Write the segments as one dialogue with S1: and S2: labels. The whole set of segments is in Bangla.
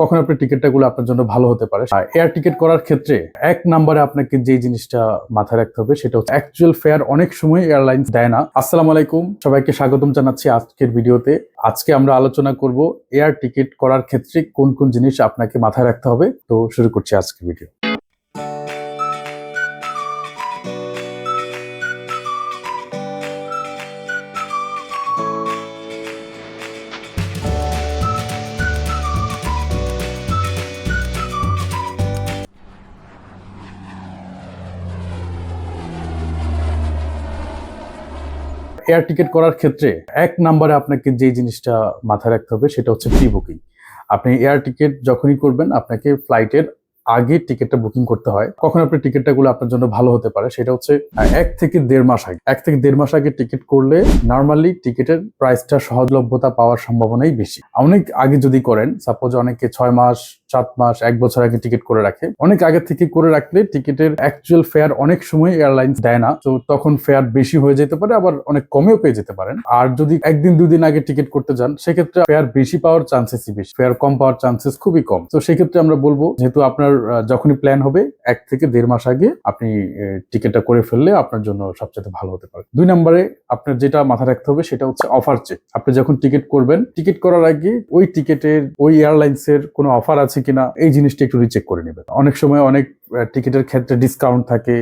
S1: কখন আপনার টিকিটটা গুলো আপনার জন্য ভালো হতে পারে। এয়ার টিকিট করার ক্ষেত্রে এক নাম্বারে আপনাকে যে জিনিসটা মাথায় রাখতে হবে সেটা হচ্ছে অ্যাকচুয়াল ফেয়ার অনেক সময় এয়ারলাইন্স দেয় না। আসসালাম আলাইকুম, সবাইকে স্বাগতম জানাচ্ছি আজকের ভিডিওতে। আজকে আমরা আলোচনা করব এয়ার টিকিট করার ক্ষেত্রে কোন কোন জিনিস আপনাকে মাথায় রাখতে হবে। তো শুরু করছি আজকের ভিডিও। এয়ার টিকিট করার ক্ষেত্রে এক নম্বরে আপনাকে যে জিনিসটা মাথায় রাখতে হবে সেটা হচ্ছে প্রি বুকিং আপনি এয়ার টিকিট যখনই করবেন, আপনাকে ফ্লাইটের আগে টিকিটটা বুকিং করতে হয়। কখন আপনি টিকিটটা গুলো আপনার জন্য ভালো হতে পারে সেটা হচ্ছে এক থেকে দেড় মাস আগে। এক থেকে দেড় মাস আগে টিকিট করলে নর্মালি টিকিটের প্রাইসটা সহজলভ্যতা পাওয়ার সম্ভাবনাই বেশি। অনেক আগে যদি করেন সাপোজ অনেকে ছয় মাস সাত মাস, এক বছর আগে টিকিট করে রাখে। অনেক আগে থেকে করে রাখলে টিকিটের অ্যাকচুয়াল ফেয়ার অনেক সময় এয়ারলাইন্স দেয় না। তো তখন ফেয়ার বেশি হয়ে যেতে পারে, আবার অনেক কমেও পেয়ে যেতে পারেন। আর যদি একদিন, দুদিন আগে টিকিট করতে যান, সেক্ষেত্রে ফেয়ার বেশি পাওয়ার চান্সেসই বেশি। ফেয়ার কম পাওয়ার চান্সেস খুবই কম। তো সেক্ষেত্রে আমরা বলব, যেহেতু আপনার যখনই প্ল্যান হবে, এক থেকে দেড় মাস আগে আপনি টিকিটটা করে ফেললে আপনার জন্য সবচেয়ে ভালো হতে পারে। দুই নম্বরে আপনার যেটা মাথায় রাখতে হবে, সেটা হচ্ছে অফার চেক আপনি যখন টিকিট করবেন টিকিট করার আগে ওই টিকিটের ওই এয়ারলাইন্স এর কোনো অফার আছে কিনা, এই জিনিসটা একটু রিচেক করে নেবেন। অনেক সময় অনেক টিকিটের ক্ষেত্রে ডিসকাউন্ট থাকে,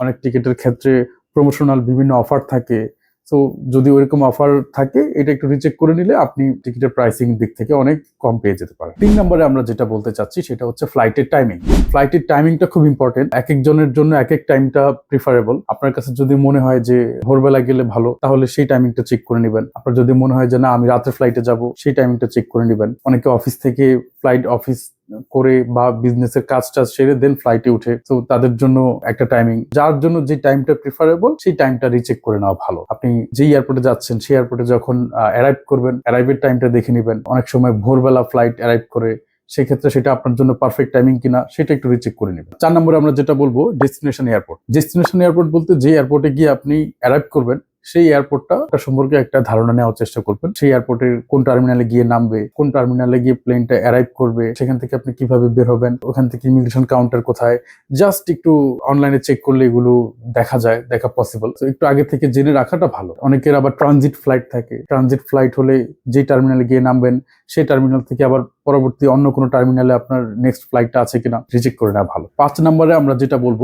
S1: অনেক টিকিটের ক্ষেত্রে প্রমোশনাল বিভিন্ন অফার থাকে। তো যদি ওইরকম অফার থাকে, এটা একটু রিচেক করে নিলে আপনি টিকিটের প্রাইসিং দিক থেকে অনেক কম পেয়ে যেতে পারেন। তিন নম্বরে আমরা যেটা বলতে চাচ্ছি, সেটা হচ্ছে ফ্লাইটের টাইমিং ফ্লাইটের টাইমিংটা খুব ইম্পর্টেন্ট এক একজনের জন্য এক এক টাইমটা প্রিফারেবল আপনার কাছে যদি মনে হয় যে ভোরবেলা গেলে ভালো, তাহলে সেই টাইমিংটা চেক করে নেবেন। আপনার যদি মনে হয় যে না, আমি রাতের ফ্লাইটে যাব, সেই টাইমিংটা চেক করে নেবেন। অনেকে অফিস থেকে ফ্লাইট অফিস করে বা বিজনেসের কাজ টাজ সেরে দেন ফ্লাইটে উঠে। তো তাদের জন্য একটা টাইমিং যার জন্য যে টাইমটা প্রিফারেবল সেই টাইমটা রিচেক করে নেওয়া ভালো। আপনি যে এয়ারপোর্টে যাচ্ছেন, সেই এয়ারপোর্টে যখন অ্যারাইভ করবেন অ্যারাইভের টাইমটা দেখে নেবেন। অনেক সময় ভোরবেলা ফ্লাইট অ্যারাইভ করে, সেক্ষেত্রে সেটা আপনার জন্য পারফেক্ট টাইমিং কিনা, সেটা একটু রিচেক করে নেবেন। চার নম্বরে আমরা যেটা বলব ডেস্টিনেশন এয়ারপোর্ট ডেস্টিনেশন এয়ারপোর্ট বলতে যে এয়ারপোর্টে গিয়ে আপনি অ্যারাইভ করবেন সেই এয়ারপোর্টটা সম্পর্কে একটা ধারণা নেওয়ার চেষ্টা করবেন। সেই এয়ারপোর্টের কোন টার্মিনালে গিয়ে নামবে, কোন টার্মিনালে গিয়ে প্লেনটা অ্যারাইভ করবে, সেখান থেকে আপনি কীভাবে বের হবেন, ওখান থেকে ইমিগ্রেশন কাউন্টার কোথায়? জাস্ট একটু অনলাইনে চেক করলে এগুলো দেখা যায়, দেখা পসিবল তো একটু আগে থেকে জেনে রাখাটা ভালো। অনেকের আবার ট্রানজিট ফ্লাইট থাকে। ট্রানজিট ফ্লাইট হলে যে টার্মিনালে গিয়ে নামবেন, সেই টার্মিনাল থেকে আবার পরবর্তী অন্য কোনো টার্মিনালে আপনার নেক্সট ফ্লাইটটা আছে কিনা রিচেক করে নেওয়া ভালো। পাঁচ নম্বরে আমরা যেটা বলব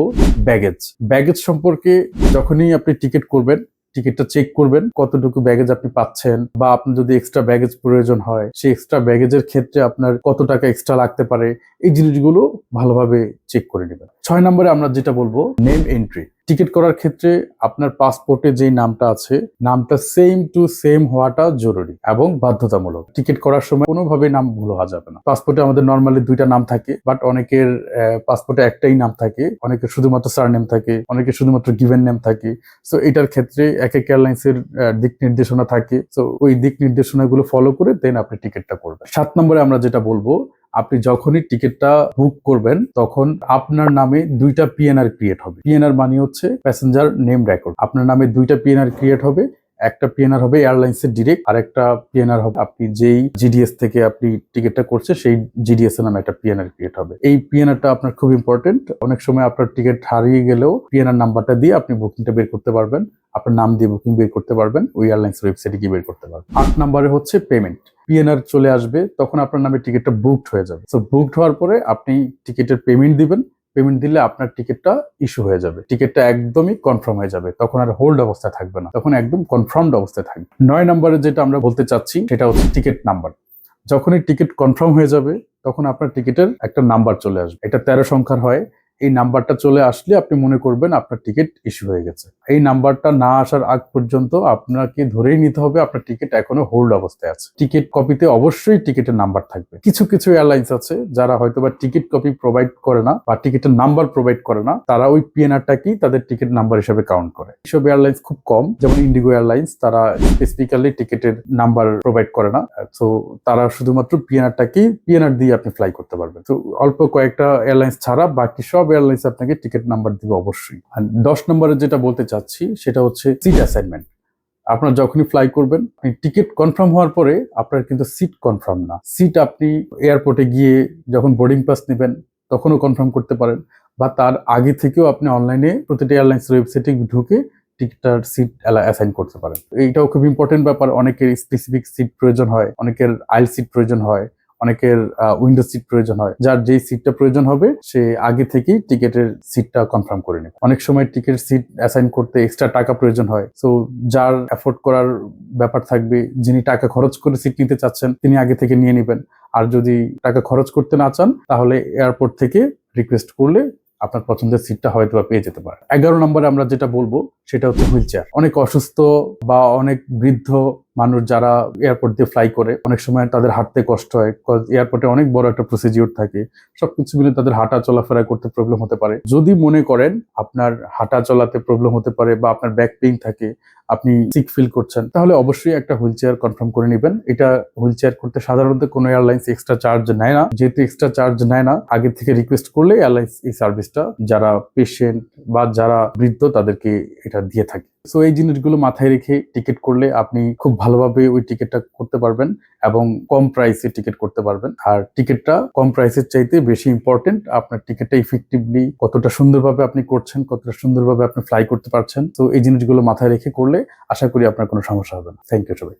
S1: ব্যাগেজ ব্যাগেজ সম্পর্কে যখনই আপনি টিকিট করবেন টিকিটটা চেক করবেন, কতটুকু ব্যাগেজ আপনি পাচ্ছেন বা আপনি যদি এক্সট্রা ব্যাগেজ প্রয়োজন হয়, সেই এক্সট্রা ব্যাগেজের ক্ষেত্রে আপনার কত টাকা এক্সট্রা লাগতে পারে, এই জিনিসগুলো ভালোভাবে চেক করে নেবেন। ছয় নম্বরে আমরা যেটা বলব নেম এন্ট্রি টিকিট করার ক্ষেত্রে আপনার পাসপোর্টে যেই নামটা আছে, নামটা সেম টু সেম হওয়াটা জরুরি এবং বাধ্যতামূলক। টিকিট করার সময় কোনোভাবে নাম ভুল হওয়া যাবে না। পাসপোর্টে আমাদের নর্মালি দুইটা নাম থাকে বাট অনেকের পাসপোর্টে একটাই নাম থাকে। অনেকের শুধুমাত্র সার নেম থাকে, অনেকের শুধুমাত্র গিভেন নেম থাকে। সো এটার ক্ষেত্রে এক এক এয়ারলাইন্সের দিক নির্দেশনা থাকে। তো ওই দিক নির্দেশনাগুলো ফলো করে দেন আপনি টিকিটটা করবেন। সাত নম্বরে আমরা যেটা বলব আপনি যখনই টিকিটটা বুক করবেন, তখন আপনার নামে দুইটা পিএনআর ক্রিয়েট হবে। পিএনআর মানে হচ্ছে প্যাসেঞ্জার নেম রেকর্ড আপনার নামে দুইটা পিএনআর ক্রিয়েট হবে, একটা পিএনআর হবে এয়ারলাইন্সের ডিরেক্ট আর একটা পিএনআর হবে আপনি যেই জিডিএস থেকে আপনি টিকিটটা করছে সেই জিডিএস এর নামে একটা পিএনআর ক্রিয়েট হবে। এই পিএনআরটা আপনার খুব ইম্পর্টেন্ট অনেক সময় আপনার টিকিট হারিয়ে গেলেও পিএনআর নাম্বারটা দিয়ে আপনি বুকিংটা বের করতে পারবেন। আপনার নাম দিয়ে বুকিং বের করতে পারবেন। ওই এয়ারলাইন্স ওয়েবসাইটে গিয়ে বের করতে পারবেন। আট নম্বরে হচ্ছে পেমেন্ট পিএনআর চলে আসবে, তখন আপনার নামে টিকিটটা বুকড হয়ে যাবে। তো বুকড হওয়ার পরে আপনি টিকিটের পেমেন্ট দিবেন। পেমেন্ট দিলে আপনার টিকিটটা ইস্যু হয়ে যাবে। টিকিটটা একদমই কনফার্ম হয়ে যাবে। তখন আর হোল্ড অবস্থায় থাকবে না। তখন একদম কনফার্মড অবস্থায় থাকবে। নয় নম্বরে যেটা আমরা বলতে চাচ্ছি, সেটা হচ্ছে টিকিট নাম্বার যখনই টিকিট কনফার্ম হয়ে যাবে, তখন আপনার টিকিটের একটা নাম্বার চলে আসবে। এটা তেরো সংখ্যার হয়। এই নাম্বারটা চলে আসলে আপনি মনে করবেন আপনার টিকিট ইস্যু হয়ে গেছে। এই নাম্বারটা না আসার আগ পর্যন্ত আপনাকে ধরেই নিতে হবে আপনার টিকিট এখনও হোল্ড অবস্থায় আছে। টিকিট কপিতে অবশ্যই টিকিটের নাম্বার থাকবে। কিছু কিছু এয়ারলাইন্স আছে যারা হয়তো বা টিকিট কপি প্রোভাইড করে না বা টিকিটের নাম্বার প্রোভাইড করে না, তারা ওই পিএনআরটাকেই তাদের টিকিট নাম্বার হিসেবে কাউন্ট করে। এইসব এয়ারলাইন্স খুব কম, যেমন ইন্ডিগো এয়ারলাইন্স তারা স্পেসিফিক্যালি টিকিটের নাম্বার প্রোভাইড করে না। তো তারা শুধুমাত্র পিএনআরটাকেই পিএনআর দিয়ে আপনি ফ্লাই করতে পারবেন। তো অল্প কয়েকটা এয়ারলাইন্স ছাড়া বাকি সব এয়ারলাইন্স আপনাকে টিকিট নাম্বার দিবে অবশ্যই। আর দশ নম্বরে যেটা বলতে চাচ্ছি, সেটা হচ্ছে সিট অ্যাসাইনমেন্ট আপনার যখনই ফ্লাই করবেন টিকিট কনফার্ম হওয়ার পরে আপনার কিন্তু সিট কনফার্ম না। সিট আপনি এয়ারপোর্টে গিয়ে যখন বোর্ডিং পাস নেবেন, তখনও কনফার্ম করতে পারেন। বা তার আগে থেকেও আপনি অনলাইনে প্রতিটি এয়ারলাইন্সের ওয়েবসাইটে ঢুকে টিকিটটার সিট অ্যাসাইন করতে পারেন। এইটাও খুব ইম্পর্টেন্ট ব্যাপার। অনেকের স্পেসিফিক সিট প্রয়োজন হয়, অনেকের আইল সিট প্রয়োজন হয়। অনেকের উইন্ডো সিট প্রয়োজন হয়। যার যেই সিটটা প্রয়োজন হবে, সে আগে থেকেই টিকিটের সিটটা কনফার্ম করে নেবে। অনেক সময় টিকিট সিট অ্যাসাইন করতে এক্সট্রা টাকা প্রয়োজন হয়। সো যার অ্যাফোর্ড করার ব্যাপার থাকবে, যিনি টাকা খরচ করে সিট নিতে চাচ্ছেন, তিনি আগে থেকে নিয়ে নেবেন। আর যদি টাকা খরচ করতে না চান, তাহলে এয়ারপোর্ট থেকে রিকোয়েস্ট করলে আপনার পছন্দের সিটটা হয়তো পেয়ে যেতে পারে। এগারো নম্বরে আমরা যেটা বলব সেটা হচ্ছে হুইল চেয়ার। অনেক অসুস্থ বা অনেক বৃদ্ধ মানুষ যারা এয়ারপোর্ট দিয়ে ফ্লাই করে, অনেক সময় তাদের হাঁটতে কষ্ট হয় এয়ারপোর্টে অনেক বড় একটা প্রসিজিওর থাকে। সবকিছু মিলে তাদের হাঁটা চলাফেরা করতে প্রবলেম হতে পারে। যদি মনে করেন আপনার হাঁটা চলাতে প্রবলেম হতে পারে বা আপনার ব্যাক পেইন থাকে, আপনি সিক ফিল করছেন, তাহলে অবশ্যই একটা হুইল চেয়ার কনফার্ম করে নেবেন। এটা হুইল চেয়ার করতে সাধারণত কোনো এয়ারলাইন্স এক্সট্রা চার্জ নেয় না। যেহেতু এক্সট্রা চার্জ নেয় না, আগে থেকে রিকোয়েস্ট করলে এয়ারলাইন্স এই সার্ভিসটা যারা পেশেন্ট বা যারা বৃদ্ধ তাদেরকে এটা দিয়ে থাকে। সো এই জিনিসগুলো মাথায় রেখে টিকিট করলে আপনি খুব ভালোভাবে ওই টিকিটটা করতে পারবেন এবং কম প্রাইসে টিকিট করতে পারবেন। আর টিকিটটা কম প্রাইসের চাইতে বেশি ইম্পর্টেন্ট আপনার টিকিটটা ইফেক্টিভলি কতটা সুন্দরভাবে আপনি করছেন, কতটা সুন্দরভাবে আপনি ফ্লাই করতে পারছেন। তো এই জিনিসগুলো মাথায় রেখে করলে আশা করি আপনার কোনো সমস্যা হবে না। থ্যাংক ইউ সবাই